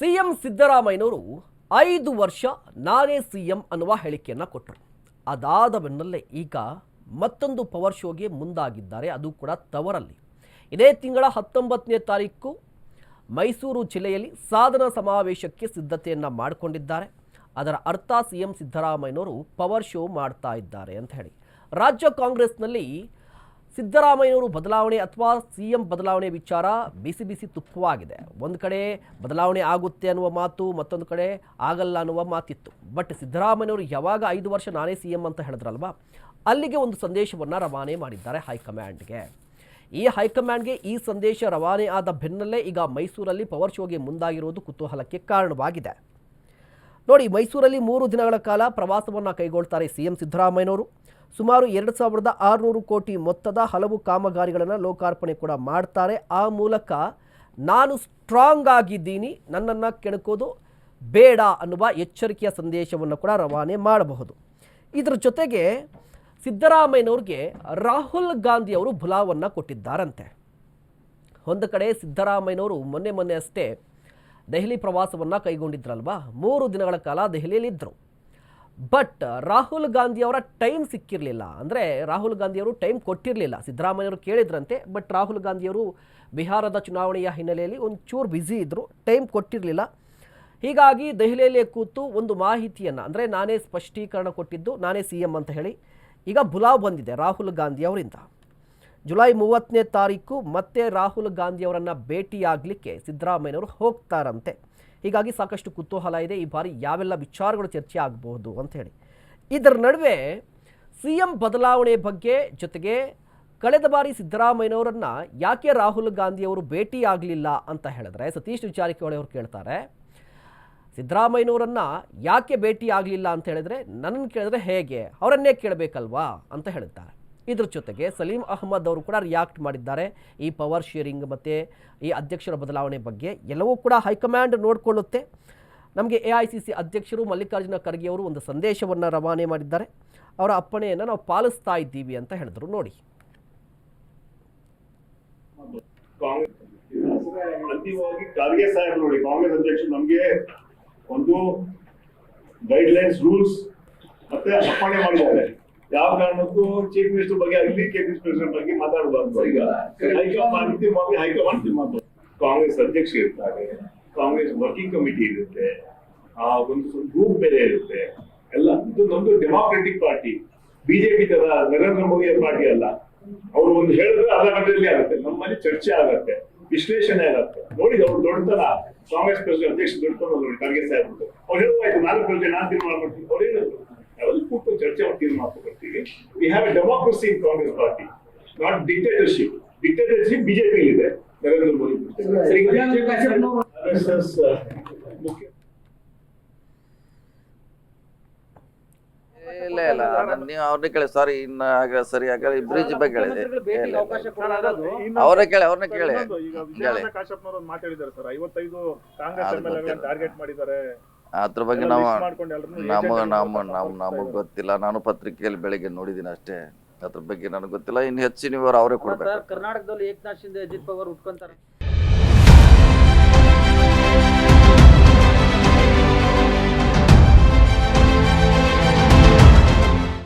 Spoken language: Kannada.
ಸಿಎಂ ಸಿದ್ದರಾಮಯ್ಯನವರು ಐದು ವರ್ಷ ನಾನೇ ಸಿಎಂ ಅನ್ನುವ ಹೇಳಿಕೆಯನ್ನು ಕೊಟ್ಟರು. ಅದಾದ ಬೆನ್ನಲ್ಲೇ ಈಗ ಮತ್ತೊಂದು ಪವರ್ ಶೋಗೆ ಮುಂದಾಗಿದ್ದಾರೆ. ಅದು ಕೂಡ ತವರಲ್ಲಿ. ಇದೇ ತಿಂಗಳ ಹತ್ತೊಂಬತ್ತನೇ ತಾರೀಕು ಮೈಸೂರು ಜಿಲ್ಲೆಯಲ್ಲಿ ಸಾಧನ ಸಮಾವೇಶಕ್ಕೆ ಸಿದ್ಧತೆಯನ್ನು ಮಾಡಿಕೊಂಡಿದ್ದಾರೆ. ಅದರ ಅರ್ಥ ಸಿಎಂ ಸಿದ್ದರಾಮಯ್ಯನವರು ಪವರ್ ಶೋ ಮಾಡ್ತಾ ಇದ್ದಾರೆ ಅಂತ ಹೇಳಿ. ರಾಜ್ಯ ಕಾಂಗ್ರೆಸ್ನಲ್ಲಿ ಸಿದ್ದರಾಮಯ್ಯನವರು ಬದಲಾವಣೆ ಅಥವಾ ಸಿ ಎಂ ಬದಲಾವಣೆ ವಿಚಾರ ಬಿಸಿ ಬಿಸಿ ತುಪ್ಪವಾಗಿದೆ. ಒಂದು ಕಡೆ ಬದಲಾವಣೆ ಆಗುತ್ತೆ ಅನ್ನುವ ಮಾತು, ಮತ್ತೊಂದು ಕಡೆ ಆಗಲ್ಲ ಅನ್ನುವ ಮಾತಿತ್ತು. ಬಟ್ ಸಿದ್ದರಾಮಯ್ಯನವರು ಯಾವಾಗ ಐದು ವರ್ಷ ನಾನೇ ಸಿ ಎಂ ಅಂತ ಹೇಳಿದ್ರಲ್ವಾ? ಅಲ್ಲಿಗೆ ಒಂದು ಸಂದೇಶವನ್ನು ರವಾನೆ ಮಾಡಿದ್ದಾರೆ ಹೈಕಮಾಂಡ್ಗೆ. ಈ ಹೈಕಮಾಂಡ್ಗೆ ಈ ಸಂದೇಶ ರವಾನೆ ಆದ ಬೆನ್ನಲ್ಲೇ ಈಗ ಮೈಸೂರಲ್ಲಿ ಪವರ್ ಶೋಗೆ ಮುಂದಾಗಿರುವುದು ಕುತೂಹಲಕ್ಕೆ ಕಾರಣವಾಗಿದೆ. ನೋಡಿ, ಮೈಸೂರಲ್ಲಿ ಮೂರು ದಿನಗಳ ಕಾಲ ಪ್ರವಾಸವನ್ನು ಕೈಗೊಳ್ತಾರೆ ಸಿಎಂ ಸಿದ್ದರಾಮಯ್ಯನವರು. ಸುಮಾರು ಎರಡು ಸಾವಿರದ ಆರುನೂರು ಕೋಟಿ ಮೊತ್ತದ ಹಲವು ಕಾಮಗಾರಿಗಳನ್ನು ಲೋಕಾರ್ಪಣೆ ಕೂಡ ಮಾಡ್ತಾರೆ. ಆ ಮೂಲಕ ನಾನು ಸ್ಟ್ರಾಂಗ್ ಆಗಿದ್ದೀನಿ, ನನ್ನನ್ನು ಕೆಣಕೋದು ಬೇಡ ಅನ್ನುವ ಎಚ್ಚರಿಕೆಯ ಸಂದೇಶವನ್ನು ಕೂಡ ರವಾನೆ ಮಾಡಬಹುದು. ಇದರ ಜೊತೆಗೆ ಸಿದ್ದರಾಮಯ್ಯನವ್ರಿಗೆ ರಾಹುಲ್ ಗಾಂಧಿ ಅವರು ಬುಲಾವನ್ನು ಕೊಟ್ಟಿದ್ದಾರಂತೆ. ಒಂದು ಕಡೆ ಸಿದ್ದರಾಮಯ್ಯನವರು ಮೊನ್ನೆ ಮೊನ್ನೆ ಅಷ್ಟೇ ದೆಹಲಿ ಪ್ರವಾಸವನ್ನು ಕೈಗೊಂಡಿದ್ರಲ್ವಾ? ಮೂರು ದಿನಗಳ ಕಾಲ ದೆಹಲಿಯಲ್ಲಿದ್ದರು ಬಟ್ ರಾಹುಲ್ ಗಾಂಧಿಯವರ ಟೈಮ್ ಸಿಕ್ಕಿರಲಿಲ್ಲ. ಅಂದರೆ ರಾಹುಲ್ ಗಾಂಧಿಯವರು ಟೈಮ್ ಕೊಟ್ಟಿರಲಿಲ್ಲ. ಸಿದ್ದರಾಮಯ್ಯವರು ಕೇಳಿದ್ರಂತೆ, ಬಟ್ ರಾಹುಲ್ ಗಾಂಧಿಯವರು ಬಿಹಾರದ ಚುನಾವಣೆಯ ಹಿನ್ನೆಲೆಯಲ್ಲಿ ಒಂಚೂರು ಬ್ಯುಸಿ ಇದ್ದರು ಟೈಮ್ ಕೊಟ್ಟಿರಲಿಲ್ಲ. ಹೀಗಾಗಿ ದೆಹಲಿಯಲ್ಲೇ ಕೂತು ಒಂದು ಮಾಹಿತಿಯನ್ನು, ಅಂದರೆ ನಾನೇ ಸ್ಪಷ್ಟೀಕರಣ ಕೊಟ್ಟಿದ್ದು, ನಾನೇ ಸಿ ಎಂ ಅಂತ ಹೇಳಿ, ಈಗ ಬುಲಾವ್ ಬಂದಿದೆ ರಾಹುಲ್ ಗಾಂಧಿ ಅವರಿಂದ. ಜುಲೈ ಮೂವತ್ತನೇ ತಾರೀಕು ಮತ್ತೆ ರಾಹುಲ್ ಗಾಂಧಿಯವರನ್ನು ಭೇಟಿಯಾಗಲಿಕ್ಕೆ ಸಿದ್ದರಾಮಯ್ಯನವರು ಹೋಗ್ತಾರಂತೆ. ಹೀಗಾಗಿ ಸಾಕಷ್ಟು ಕುತೂಹಲ ಇದೆ. ಈ ಬಾರಿ ಯಾವೆಲ್ಲ ವಿಚಾರಗಳು ಚರ್ಚೆ ಆಗಬಹುದು ಹೇಳಿ. ಇದರ ನಡುವೆ ಸಿ ಎಂ ಬದಲಾವಣೆ ಬಗ್ಗೆ ಜೊತೆಗೆ ಕಳೆದ ಬಾರಿ ಸಿದ್ದರಾಮಯ್ಯನವರನ್ನು ಯಾಕೆ ರಾಹುಲ್ ಗಾಂಧಿಯವರು ಭೇಟಿಯಾಗಲಿಲ್ಲ ಅಂತ ಹೇಳಿದ್ರೆ, ಸತೀಶ್ ಜಾರಕಿಹೊಳಿ ಅವರು ಕೇಳ್ತಾರೆ, ಸಿದ್ದರಾಮಯ್ಯನವರನ್ನು ಯಾಕೆ ಭೇಟಿ ಆಗಲಿಲ್ಲ ಅಂತ ಹೇಳಿದ್ರೆ, ನನ್ನನ್ನು ಕೇಳಿದ್ರೆ ಹೇಗೆ? ಅವರನ್ನೇ ಕೇಳಬೇಕಲ್ವಾ? ಅಂತ ಹೇಳ್ತಾರೆ ಇದ್ರ ಜೊತೆಗೆ ಸಲೀಂ ಅಹಮದ್ ಅವರು ಕೂಡ ರಿಯಾಕ್ಟ್ ಮಾಡಿದ್ದಾರೆ. ಈ ಪವರ್ ಶೇರಿಂಗ್ ಮತ್ತು ಈ ಅಧ್ಯಕ್ಷರ ಬದಲಾವಣೆ ಬಗ್ಗೆ ಎಲ್ಲವೂ ಕೂಡ ಹೈಕಮಾಂಡ್ ನೋಡಿಕೊಳ್ಳುತ್ತೆ. ನಮಗೆ ಎ ಐ ಸಿ ಸಿ ಅಧ್ಯಕ್ಷರು ಮಲ್ಲಿಕಾರ್ಜುನ ಖರ್ಗೆ ಅವರು ಒಂದು ಸಂದೇಶವನ್ನು ರವಾನೆ ಮಾಡಿದ್ದಾರೆ. ಅವರ ಅಪ್ಪಣೆಯನ್ನು ನಾವು ಪಾಲಿಸ್ತಾ ಇದ್ದೀವಿ ಅಂತ ಹೇಳಿದ್ರು ನೋಡಿ. ಅಂತಿಮವಾಗಿ ಖರ್ಗೆ ಸಾಹೇಬ್ ನೋಡಿ, ಕಾಂಗ್ರೆಸ್ ಅಧ್ಯಕ್ಷರು ನಮಗೆ ಒಂದು ಗೈಡ್ ಲೈನ್ಸ್ ರೂಲ್ಸ್ ಮತ್ತೆ ಅಪ್ಪಣೆ ಮಾಡಿದ್ದಾರೆ ಯಾವ ಕಾರಣಕ್ಕೂ ಚೀಫ್ ಮಿನಿಸ್ಟರ್ ಬಗ್ಗೆ ಆಗಲಿ ಕೆಪಿಸಿ ಪ್ರೆಸಿಡೆಂಟ್ ಬಗ್ಗೆ ಮಾತಾಡಬಾರ್ದು. ಈಗ ಹೈಕಮಾಂಡ್ ಅಂತಿಮವಾಗಿ ಹೈಕಮಾಂಡ್ ಮಾತು ಕಾಂಗ್ರೆಸ್ ಅಧ್ಯಕ್ಷ ಇರ್ತಾರೆ ಕಾಂಗ್ರೆಸ್ ವರ್ಕಿಂಗ್ ಕಮಿಟಿ ಇರುತ್ತೆ ಆ ಒಂದು ಗ್ರೂಪ್ ಬೇರೆ ಇರುತ್ತೆ. ಎಲ್ಲ ಇದು ನಮ್ದು ಡೆಮಾಕ್ರೆಟಿಕ್ ಪಾರ್ಟಿ ಬಿಜೆಪಿ ತರ ನರೇಂದ್ರ ಮೋದಿ ಪಾರ್ಟಿ ಅಲ್ಲ. ಅವ್ರು ಒಂದು ಹೇಳಿದ್ರೆ ಅರ್ಧ ಗಂಟೆಯಲ್ಲಿ ಆಗುತ್ತೆ. ನಮ್ಮಲ್ಲಿ ಚರ್ಚೆ ಆಗತ್ತೆ ವಿಶ್ಲೇಷಣೆ ಆಗತ್ತೆ. ನೋಡಿ ಅವ್ರು ದೊಡ್ಡತನ. ಕಾಂಗ್ರೆಸ್ ಪ್ರೆಸಿಡೆಂಟ್ ಅಧ್ಯಕ್ಷ ನೋಡಿ ಖರ್ಗೆ ಸಾಹೇಬ್ ಅವ್ರು ಹೇಳುವಾಯ್ತು ನಾಲ್ಕು ಪ್ರಜೆ ನಾನು ತೀರ್ಮಾನ ಮಾಡ್ತೀನಿ. ಅವ್ರು ಹೇಳಿದ್ರು. ನಾವೆಲ್ಲ ಕೂತ್ಕೊಂಡು ಚರ್ಚೆ ಮಾಡ್ತೀವಿ ಮಾತು ಮಾಡ್ಕೊಳ್ತೀವಿ we have a democracy in Congress party not dictatorship dictatorship BJP ಇದೆ ನರೇಂದ್ರ ಮೋದಿ ಮುಖ್ಯ. ಇಲ್ಲ ಇಲ್ಲ ಅದನ್ನ ನೀವು ಅವ್ರನ್ನೇ ಕೇಳಿ ಸಾರಿ ಇನ್ನ ಆಗ ಸರಿ ಆಗ ಬ್ರಿಡ್ಜ್ ಬಗ್ಗೆ ಹೇಳಿದೆ ಭೇಟಿಗೆ ಅವಕಾಶ ಕೊಡೋದು ಅವ್ರೇ ಕೇಳಿ ಅವ್ರನ್ನ ಕೇಳಿ. ಈಗ ಕಾಶ್ಯಪ್ನವ್ರು ಒಂದು ಮಾತಾಡಿದ್ದಾರೆ ಸರ್. ಐವತ್ತೈದು ಕಾಂಗ್ರೆಸ್. ಟಾರ್ಗೆಟ್ ಮಾಡಿದ್ದಾರೆ. ಅದ್ರ ಬಗ್ಗೆ ನಾವು ನಮ್ಮ ನಮ್ಮ ಅಂತ ನಮ್ ಹೋಗ್ತಾ ನಮಗ್. ಗೊತ್ತಿಲ್ಲ. ನಾನು ಪತ್ರಿಕೆಯಲ್ಲಿ ಬೆಳಿಗ್ಗೆ ನೋಡಿದೀನಿ ಅಷ್ಟೇ. ಅದ್ರ ಬಗ್ಗೆ ನನಗೆ ಗೊತ್ತಿಲ್ಲ. ಇನ್ನು ಹೆಚ್ಚಿನ ವಿವರ ಅವರೇ ಕೊಡ್ಬೇಕು. ಕರ್ನಾಟಕದಲ್ಲಿ ಏಕನಾಥ್ ಶಿಂದೆ ಅಜಿತ್ ಪವಾರ್ ಉಟ್ಕೊಂತಾರೆ.